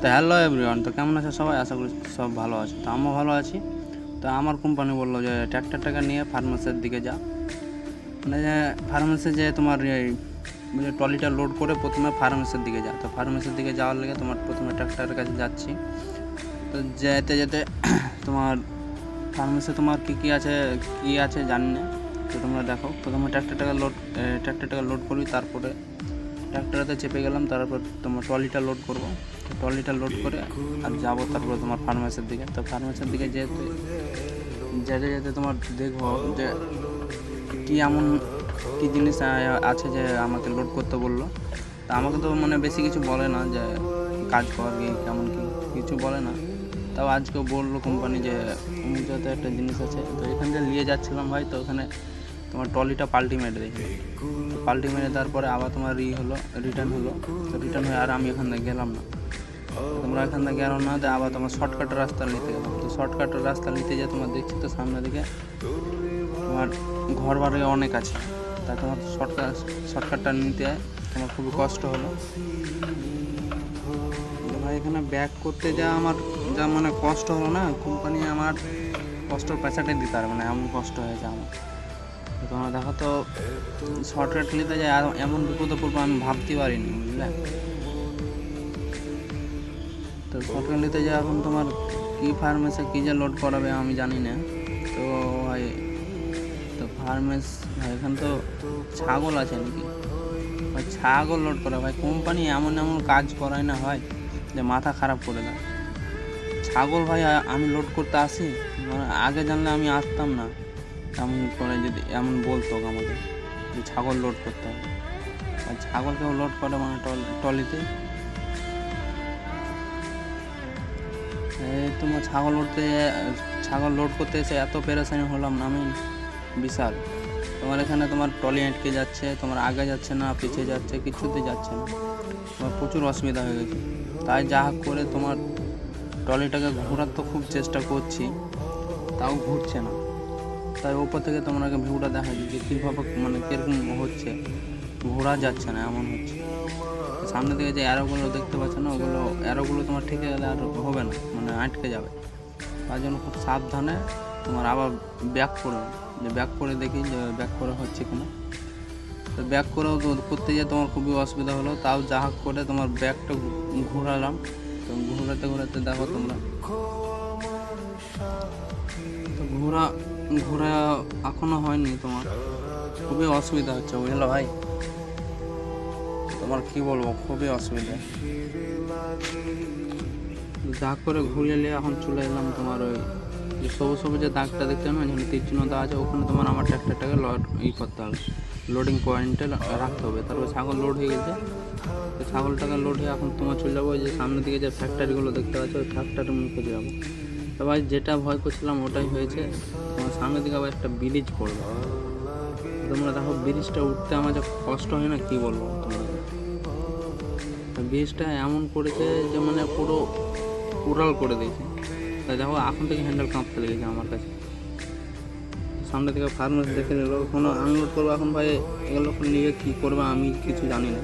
তো hello everyone তো কেমন আছে সবাই? আশা করি সব ভালো আছে। তো আমিও ভালো আছি। তো আমার কোম্পানি বলল যে ট্র্যাক্টরটাকে নিয়ে ফার্মেসির দিকে যা। মানে যে ফার্মেসি যে তোমার এই মানে ট্রলিটা লোড করে প্রথমে ফার্মেসির দিকে যা। তো ফার্মেসির দিকে যাওয়ার লেগে তোমার প্রথমে ট্র্যাক্টরের কাছে যাচ্ছি। তো যেতে যেতে তোমার ফার্মেসি তোমার কী কী আছে কী আছে জানি না। তো তোমরা দেখো, প্রথমে ট্র্যাক্টরটাকে লোড ট্র্যাক্টরটাকে লোড করবি, তারপরে ট্র্যাক্টরেতে চেপে গেলাম, তারপর তোমার ট্রলিটা লোড করব। ট্রলিটা লোড করে আর যাব তারপরে তোমার ফার্মেসির দিকে। তো ফার্মেসির দিকে যেতে যেতে যেতে তোমার দেখব যে কি এমন কি জিনিস আছে যে আমাকে লোড করতে বলল। তা আমাকে তো মানে বেশি কিছু বলে না যে কাজ কর কি, কেমন কি, কিছু বলে না। তাও আজকে বলল কোম্পানি যে অমুক একটা জিনিস আছে। তো এখান থেকে নিয়ে যাচ্ছিলাম ভাই, তো ওখানে তোমার ট্রলিটা পাল্টি মেরে দেখি পাল্টি মেরে তারপরে আবার তোমার রি হলো রিটার্ন হলো। রিটার্ন হয়ে আর আমি এখান থেকে গেলাম না। তোমরা এখান থেকে গেলাম না আবার তোমার শর্টকাটের রাস্তা নিতে গেলাম। তো শর্টকাটের রাস্তা নিতে যে তোমার দেখছি তো সামনের দিকে তোমার ঘর বাড়ি অনেক আছে। তা তোমার শর্টকাট শর্টকাটটা নিতে তোমার খুবই কষ্ট হলো। তো ভাই, এখানে ব্যাক করতে যা আমার যা মানে কষ্ট হলো না কোম্পানি আমার কষ্টর পয়সাটাই দিতে পারবে না, এমন কষ্ট হয়েছে আমার। তোমরা দেখো তো শর্টকাট নিতে যায় আর এমন বিপদে পড়ব আমি ভাবতে পারিনি, বুঝলে? তো শর্টকাট নিতে যায় এখন তোমার কী ফার্মেসে কী যে লোড করাবে আমি জানি না। তো ভাই, তো ফার্মেস ভাই, এখান তো ছাগল আছে নাকি? ভাই, ছাগল লোড করা, ভাই কোম্পানি এমন এমন কাজ করায় না হয় যে মাথা খারাপ করে দেয়। ছাগল ভাই, আমি লোড করতে আসি মানে আগে জানলে আমি আসতাম না। এমন করে যদি, এমন বলতো আমাকে যে ছাগল লোড করতে হবে। আর ছাগল কেউ লোড করে মানে টল- এই তোমার ছাগল উঠতে ছাগল লোড করতে এসে এত পেরেশানি হলাম আমি। বিশাল। তোমার এখানে তোমার ট্রলি আটকে যাচ্ছে, তোমার আগে যাচ্ছে না পিছিয়ে যাচ্ছে, কিছুতে যাচ্ছে না। তোমার প্রচুর অসুবিধা হয়ে গেছে। তাই যা করে তোমার ট্রলিটাকে ঘোরার তো খুব চেষ্টা করছি, তাও ঘুরছে না। তাই ওপর থেকে তোমাকে ভিউটা দেখা যায় যে কীভাবে মানে কীরকম হচ্ছে। ঘোরা যাচ্ছে না, এমন হচ্ছে। সামনে থেকে যে অ্যারোগুলো দেখতে পাচ্ছ না, ওগুলো অ্যারোগুলো তোমার ঠিক গেলে আর হবে না মানে আটকে যাবে। তার জন্য খুব সাবধানে তোমার আবার ব্যাক করবে যে ব্যাক করে দেখি যে ব্যাক করে হচ্ছে কিনা। তো ব্যাক করেও করতে গিয়ে তোমার খুবই অসুবিধা হলো, তাও যা হোক করে তোমার ব্যাকটা ঘোরালাম। তো ঘোরাতে ঘোরাতে দেখো তোমরা। ঘোরা ঘোরা এখনও হয়নি তোমার? খুবই অসুবিধা হচ্ছে, বুঝলো ভাই? তোমার কি বলব, খুবই অসুবিধা। যা করে ঘুরিয়ে নিয়ে এখন চলে এলাম তোমার ওই যে সবুজ সবুজ যে দাগটা দেখতে না, যেখানে তীর চিহ্ন দেওয়া আছে, ওখানে তোমার আমার ট্র্যাক্টরটাকে লোড ই করতে হবে। লোডিং পয়েন্টে রাখতে হবে। তারপর ছাগল লোড হয়ে গেছে। ছাগলটাকে লোড হয়ে এখন তোমার চলে যাব যে সামনের দিকে যে ফ্যাক্টরিগুলো দেখতে পাচ্ছ, ওই ফ্যাক্টরির মুখে যাব। তো ভাই যেটা ভয় করছিলাম ওটাই হয়েছে। তোমার সামনের দিকে আবার একটা ব্রিজ পড়বে তোমরা দেখো ব্রিজটা উঠতে আমার যা কষ্ট হয় না, কী বলব তোমরা ব্রিজটা এমন করেছে যে মানে পুরো উড়াল করে দিয়েছে। তাই দেখো, এখন থেকে হ্যান্ডেল কাঁপতে লেগেছে আমার কাছে। সামনে থেকে ফার্মেসি দেখে নিল, কোনো আনলোড করব এখন ভাই, এগুলো নিয়ে কী করবে আমি কিছু জানি না।